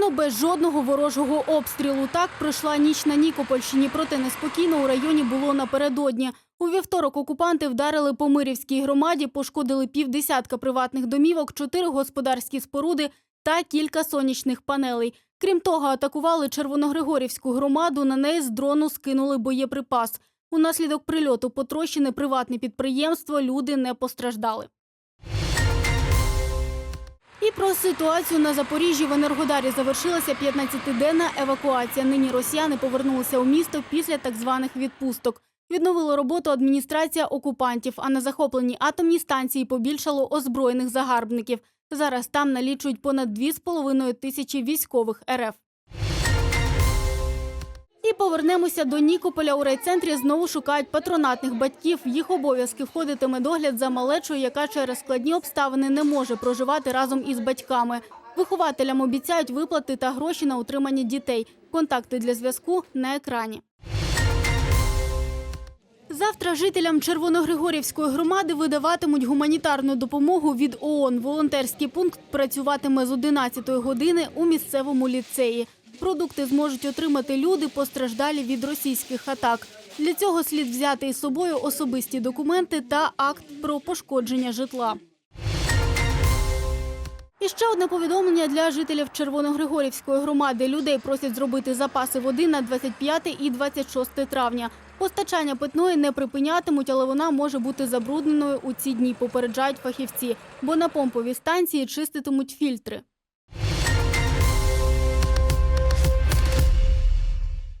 Пройшло без жодного ворожого обстрілу. Так пройшла ніч на Нікопольщині, проте неспокійно у районі було напередодні. У вівторок окупанти вдарили по Мирівській громаді, пошкодили півдесятка приватних домівок, чотири господарські споруди та кілька сонячних панелей. Крім того, атакували Червоногригорівську громаду. На неї з дрону скинули боєприпас. Унаслідок прильоту потрощене приватне підприємство. Люди не постраждали. І про ситуацію на Запоріжжі в Енергодарі завершилася 15-денна евакуація. Нині росіяни повернулися у місто після так званих відпусток. Відновила роботу адміністрація окупантів, а на захопленій атомній станції побільшало озброєних загарбників. Зараз там налічують понад 2,5 тисячі військових РФ. І повернемося до Нікополя. У райцентрі знову шукають патронатних батьків. Їх обов'язки входитиме догляд за малечою, яка через складні обставини не може проживати разом із батьками. Вихователям обіцяють виплати та гроші на утримання дітей. Контакти для зв'язку на екрані. Завтра жителям Червоногригорівської громади видаватимуть гуманітарну допомогу від ООН. Волонтерський пункт працюватиме з 11 години у місцевому ліцеї. Продукти зможуть отримати люди, постраждалі від російських атак. Для цього слід взяти із собою особисті документи та акт про пошкодження житла. І ще одне повідомлення для жителів Червоногригорівської громади. Людей просять зробити запаси води на 25 і 26 травня. Постачання питної не припинятимуть, але вона може бути забрудненою у ці дні, попереджають фахівці, бо на помповій станції чиститимуть фільтри.